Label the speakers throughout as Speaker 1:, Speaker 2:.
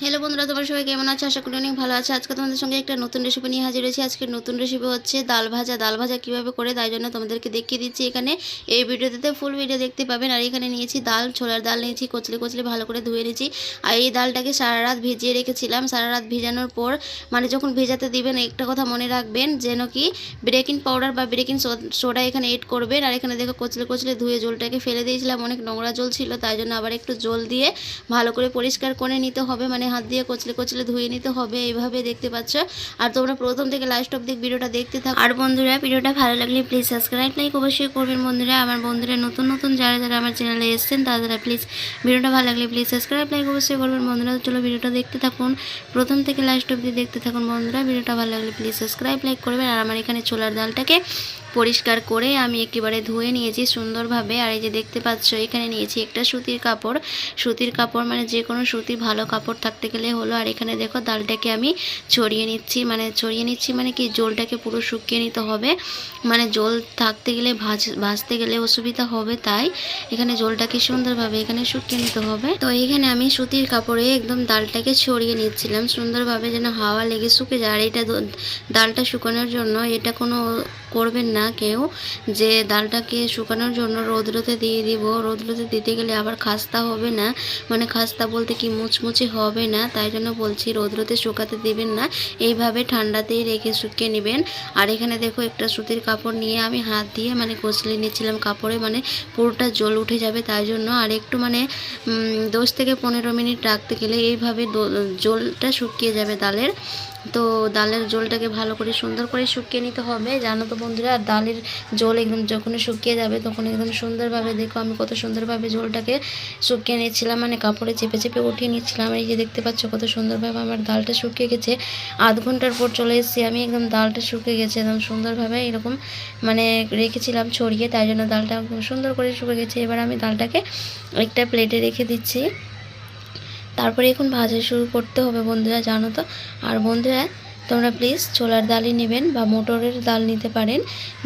Speaker 1: Hello বন্ধুরা, তোমার সবাই কেমন আছে? আশা করি অনেক ভালো আছে। আজকে তোমাদের সঙ্গে একটা নতুন রেসিপি নিয়ে হাজির হয়েছি। আজকের নতুন রেসিপি হচ্ছে ডাল ভাজা। ডাল ভাজা কীভাবে করে, তাই জন্য তোমাদেরকে দেখিয়ে দিচ্ছি এখানে। এই ভিডিওতে ফুল ভিডিও দেখতে পাবেন। আর এখানে নিয়েছি ডাল, ছোলার ডাল নিয়েছি, কচলে কচলে ভালো করে ধুয়ে নিয়েছি। আর এই ডালটাকে সারা রাত ভিজিয়ে রেখেছিলাম। সারা রাত ভিজানোর পর মানে যখন ভেজাতে দিবেন, একটা কথা মনে রাখবেন যেন কি ব্রেকিং পাউডার বা বেকিং সোডা এখানে এড করবেন। আর এখানে দেখো কচলে কচলে ধুয়ে জলটাকে ফেলে দিয়েছিলাম। অনেক নোংরা জল ছিল, তাই জন্য আবার একটু জল দিয়ে ভালো করে পরিষ্কার করে নিতে হবে। মানে হাত দিয়ে কচলে কচলে ধুয়ে নিতে হবে, এইভাবে দেখতে পাচ্ছ। আর তোমরা প্রথম থেকে লাস্ট অব্দি ভিডিওটা দেখতে থাকো। আর বন্ধুরা, ভিডিওটা ভালো লাগলে প্লিজ সাবস্ক্রাইব লাইক অবশ্যই করবেন বন্ধুরা। আমার বন্ধুরা নতুন নতুন যারা যারা আমার চ্যানেলে এসেছেন, তারা প্লিজ ভিডিওটা ভালো লাগলে প্লিজ সাবস্ক্রাইব লাইক অবশ্যই করবেন বন্ধুরা। চলো ভিডিওটা দেখতে থাকুন। প্রথম থেকে লাস্ট অব্দি দেখতে থাকুন বন্ধুরা। ভিডিওটা ভালো লাগলে প্লিজ সাবস্ক্রাইব লাইক করবেন। আর আমার এখানে ছোলার ডালটাকে পরিষ্কার করে আমি একেবারে ধুয়ে নিয়েছি সুন্দরভাবে। আর এই যে দেখতে পাচ্ছ, এখানে নিয়েছি একটা সুতির কাপড়। সুতির কাপড় মানে যে কোনো সুতির ভালো কাপড় থাকতে গেলে হলো। আর এখানে দেখো ডালটাকে আমি ছড়িয়ে নিচ্ছি। মানে ছড়িয়ে নিচ্ছি মানে কি, জলটাকে পুরো শুকিয়ে নিতে হবে। মানে জল থাকতে গেলে ভাজ, ভাজতে গেলে অসুবিধা হবে তাই। এখানে জলটাকে সুন্দরভাবে এখানে শুকিয়ে নিতে হবে। তো এখানে আমি সুতির কাপড়ে একদম ডালটাকে ছড়িয়ে নিচ্ছিলাম। সুন্দরভাবে যেন হাওয়া লেগে শুকে যায়। আর এটা ডালটা শুকানোর জন্য এটা কোনো করবেন না কেউ, যে ডালটাকে শুকানোর জন্য রোদ্রতে দিয়ে দিব। রোদ্রতে দিতে গেলে আবার খাস্তা হবে না। মানে খাস্তা বলতে কি মুচমুচে হবে না, তাই জন্য বলছি রোদ্রতে শুকাতে দিবেন না। এইভাবে ঠান্ডাতেই রেখে শুকিয়ে নেবেন। আর এখানে দেখো একটা সুতির কাপড় নিয়ে আমি হাত দিয়ে মানে কচলে নিয়েছিলাম কাপড়ে মানে পুরোটা জল উঠে যাবে তাই জন্য। আর একটু মানে দশ থেকে পনেরো মিনিট রাখতে গেলে এইভাবে জলটা শুকিয়ে যাবে ডালের। তো ডালের জলটাকে ভালো করে সুন্দর করে শুকিয়ে নিতে হবে। জানো তো বন্ধুরা আর ডালের জল একদম যখন শুকিয়ে যাবে তখন একদম সুন্দরভাবে দেখো আমি কত সুন্দরভাবে জলটাকে শুকিয়ে নিচ্ছিলাম মানে কাপড়ে চেপে চেপে উঠিয়ে নিচ্ছিলাম। এই যে দেখতে পাচ্ছ কত সুন্দরভাবে আমার ডালটা শুকিয়ে গেছে। আধ ঘণ্টার পর চলে এসেছি আমি, একদম ডালটা শুকিয়ে গেছে, একদম সুন্দরভাবে এরকম মানে রেখেছিলাম ছড়িয়ে, তাই জন্য ডালটা সুন্দর করে শুকিয়ে গেছে। এবার আমি ডালটাকে একটা প্লেটে রেখে দিচ্ছি। তারপরে এখন ভাজা শুরু করতে হবে বন্ধুরা জানো তো? আর বন্ধুরা তোমরা প্লিজ ছোলার ডালই নেবেন বা মোটরের ডাল নিতে পারেন।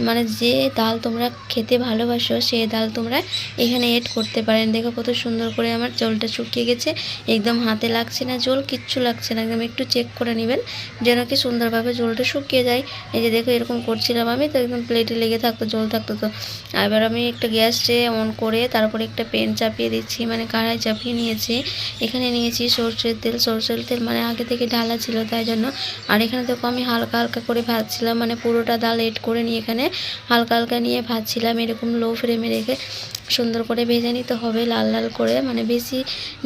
Speaker 1: মানে যে ডাল তোমরা খেতে ভালোবাসো সেই ডাল তোমরা এখানে এড করতে পারেন। দেখো কত সুন্দর করে আমার জলটা শুকিয়ে গেছে। একদম হাতে লাগছে না জল, কিচ্ছু লাগছে না। একদম একটু চেক করে নেবেন, যেন কি সুন্দরভাবে জলটা শুকিয়ে যায়। এই যে দেখো এরকম করছিলাম আমি, তো একদম প্লেটে লেগে থাকতো, জল থাকতো তো। এবার আমি একটা গ্যাসে অন করে তারপরে একটা পেন চাপিয়ে দিচ্ছি মানে কাড়াই চাপিয়ে নিয়েছি। এখানে নিয়েছি সর্ষের তেল। সর্ষের তেল মানে আগে থেকে ঢালা ছিল, তাই জন্য আর এখানে দেখো আমি হালকা হালকা করে ভাজছিলাম মানে পুরোটা ডাল এড করে নিয়ে এখানে হালকা হালকা নিয়ে ভাজছিলাম, এরকম লো ফ্লেমে রেখে সুন্দর করে ভেজে নিতে হবে লাল লাল করে মানে বেশি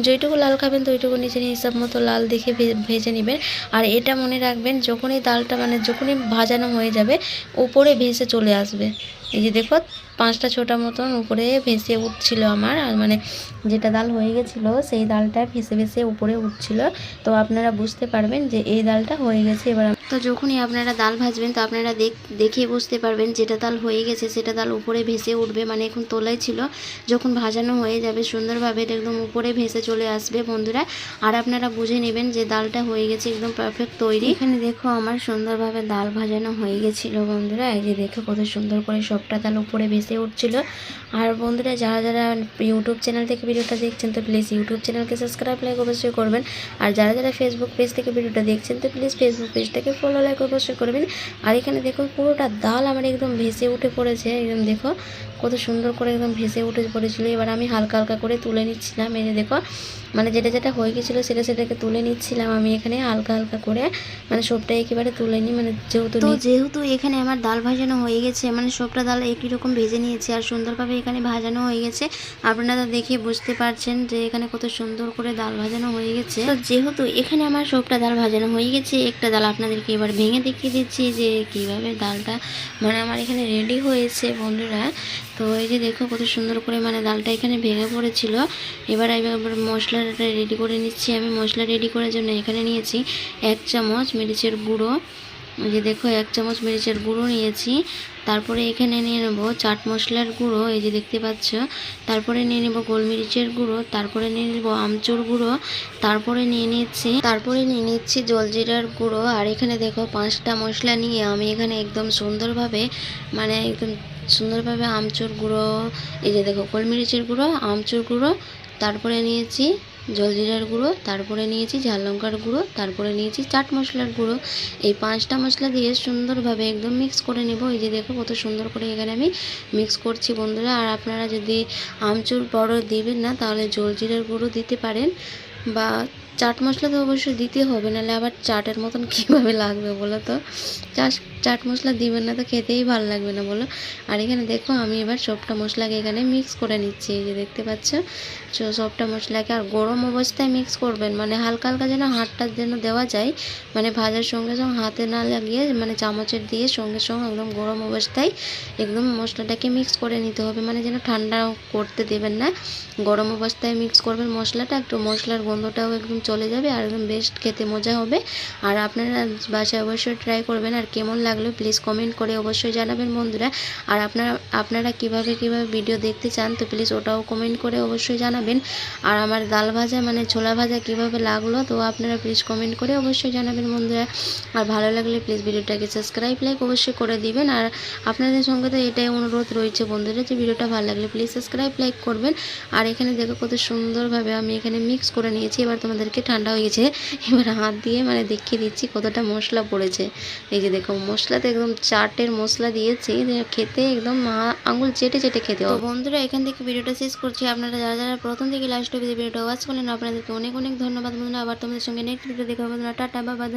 Speaker 1: যেইটুকু লাল খাবেন তো ওইটুকু নিজের হিসাব মতো লাল দেখে ভেজে নেবেন। আর এটা মনে রাখবেন, যখনই ডালটা মানে যখনই ভাজানো হয়ে যাবে, উপরে ভেসে চলে আসবে। এই যে দেখো পাঁচটা ছোটা মতন উপরে ভেসে উঠছিল আমার মানে যেটা ডাল হয়ে গেছিল সেই ডালটা ভেসে ভেসে উপরে উঠছিল। তো আপনারা বুঝতে পারবেন যে এই ডালটা হয়ে গেছে এবার তো যখনই আপনারা ডাল ভাজবেন তো আপনারা দেখ দেখে বুঝতে পারবেন যেটা ডাল হয়ে গেছে সেটা ডাল উপরে ভেসে উঠবে মানে এখন তোলাই ছিল। যখন ভাজানো হয়ে যাবে সুন্দরভাবে এটা একদম উপরে ভেসে চলে আসবে বন্ধুরা। আর আপনারা বুঝে নেবেন যে ডালটা হয়ে গেছে একদম পারফেক্ট তৈরি। এখানে দেখো আমার সুন্দরভাবে ডাল ভাজানো হয়ে গেছিল বন্ধুরা এই যে দেখো কত সুন্দর করে সবটা ডাল উপরে ভেসে উঠছিল। আর বন্ধুরা যারা যারা ইউটিউব চ্যানেল থেকে ভিডিওটা দেখছেন তো প্লিজ ইউটিউব চ্যানেলকে সাবস্ক্রাইব লাইক অবশ্যই করবেন। আর যারা যারা ফেসবুক পেজ থেকে ভিডিওটা দেখছেন তো প্লিজ ফেসবুক পেজটাকে ফলো লাইক অবশ্যই করবেন। আর এখানে দেখো পুরোটা ডাল আমার একদম ভেসে উঠে পড়েছে। একদম দেখো কত সুন্দর করে একদম ভেসে উঠে পড়েছিল। এবার আমি হালকা হালকা করে তুলে নিচ্ছিলাম। এই যে দেখো মানে যেটা যেটা হয়ে গেছিল সেটা সেটাকে তুলে নিচ্ছিলাম আমি এখানে হালকা হালকা করে। মানে সবটা একেবারে তুলে নিই মানে যেহেতু যেহেতু এখানে আমার ডাল ভাজানো হয়ে গেছে মানে সবটা ডাল একই রকম ভেজে নিয়েছি আর সুন্দরভাবে এখানে ভাজানো হয়ে গেছে। আপনারা দেখে বুঝতে পারছেন যে এখানে কত সুন্দর করে ডাল ভাজানো হয়ে গেছে। তো যেহেতু এখানে আমার সবটা ডাল ভাজানো হয়ে গেছে, একটা ডাল আপনাদেরকে এবার ভেঙে দেখিয়ে দিচ্ছি যে কীভাবে ডালটা মানে আমার এখানে রেডি হয়েছে বন্ধুরা। তো এই যে দেখো কত সুন্দর করে মানে ডালটা এখানে ভেঙে পড়েছিল। এবার এবার মশলাটা রেডি করে নিচ্ছি। আমি মশলা রেডি করার জন্য এখানে নিয়েছি এক চামচ মরিচের গুঁড়ো এই যে দেখো, এক চামচ মরিচের গুঁড়ো নিয়েছি। তারপরে এখানে নিয়ে নেব চাট মশলার গুঁড়ো, এই যে দেখতে পাচ্ছ। তারপরে নিয়ে নেব গোলমরিচের গুঁড়ো, তারপরে নিয়ে নেব আমচুর গুঁড়ো, তারপরে নিয়ে নিচ্ছি, তারপরে নিয়ে নিচ্ছি জলজিরার গুঁড়ো। আর এখানে দেখো, পাঁচটা মশলা নিয়ে আমি এখানে একদম সুন্দরভাবে মানে একদম সুন্দরভাবে আমচুর গুঁড়ো, এই যে দেখো, গোলমরিচের গুঁড়ো, আমচুর গুঁড়ো, তারপরে নিয়েছি জলজিরার গুঁড়ো, তারপরে নিয়েছি ঝাল লঙ্কার গুঁড়ো, তারপরে নিয়েছি চাট মশলার গুঁড়ো। এই পাঁচটা মশলা দিয়ে সুন্দরভাবে একদম মিক্স করে নেব। এই যে দেখো কত সুন্দর করে এখানে আমি মিক্স করছি বন্ধুরা। আর আপনারা যদি আমচুর বড় দিবেন না, তাহলে জলজিরার গুঁড়ো দিতে পারেন বা চাট মশলা তো অবশ্যই দিতে হবে, নাহলে আবার চাটের মতন কীভাবে লাগবে বলো তো? চাট চাট মশলা দিবেন না তো খেতেই ভালো লাগবে না বলো। আর এখানে দেখো আমি এবার সবটা মশলাকে এখানে মিক্স করে নিচ্ছি, এই যে দেখতে পাচ্ছ? তো সবটা মশলাকে আর গরম অবস্থায় মিক্স করবেন মানে হালকা হালকা যেন হাতটার যেন দেওয়া যায় মানে ভাজার সঙ্গে সঙ্গে হাতে না লাগিয়ে মানে চামচের দিয়ে সঙ্গে সঙ্গে একদম গরম অবস্থায় একদম মশলাটাকে মিক্স করে নিতে হবে মানে যেন ঠান্ডা করতে দেবেন না। গরম অবস্থায় মিক্স করবেন মশলাটা, একটু মশলার গন্ধটাও একদম চলে যাবে আর একদম বেস্ট খেতে মজা হবে। আর আপনারা বাসায় অবশ্যই ট্রাই করবেন আর কেমন লাগল প্লিজ কমেন্ট করে অবশ্যই জানাবেন বন্ধুরা। আর আপনারা আপনারা কীভাবে কীভাবে ভিডিও দেখতে চান তো প্লিজ ওটাও কমেন্ট করে অবশ্যই জানাবেন। আর আমার ডাল ভাজা মানে ছোলা ভাজা কীভাবে লাগল তো আপনারা প্লিজ কমেন্ট করে অবশ্যই জানাবেন বন্ধুরা। আর ভালো লাগলে প্লিজ ভিডিওটাকে সাবস্ক্রাইব লাইক অবশ্যই করে দিবেন। আর আপনাদের সঙ্গে তো এটাই অনুরোধ রয়েছে বন্ধুরা যে ভিডিওটা ভালো লাগলে প্লিজ সাবস্ক্রাইব লাইক করবেন। আর এখানে দেখো কত সুন্দরভাবে আমি এখানে মিক্স করে নিয়েছি। এবার তোমাদেরকে ঠান্ডা হয়ে গেছে। এবার হাত দিয়ে মানে দেখিয়ে দিচ্ছি কতটা মশলা পড়েছে। এই যে দেখো, মশলাতে একদম চাটের মশলা দিয়েছি খেতে একদম আঙুল চেটে চেটে খেতে হবে। বন্ধুরা, এখান থেকে ভিডিওটা শেষ করছি। আপনারা যারা যারা প্রথম থেকে লাস্ট অব্দি ভিডিওটা ওয়াচ করলেন, আপনাদেরকে অনেক অনেক ধন্যবাদ বন্ধুরা। আবার তোমাদের সঙ্গে নেক্সট ভিডিও দেখা হবে টাটা বাবা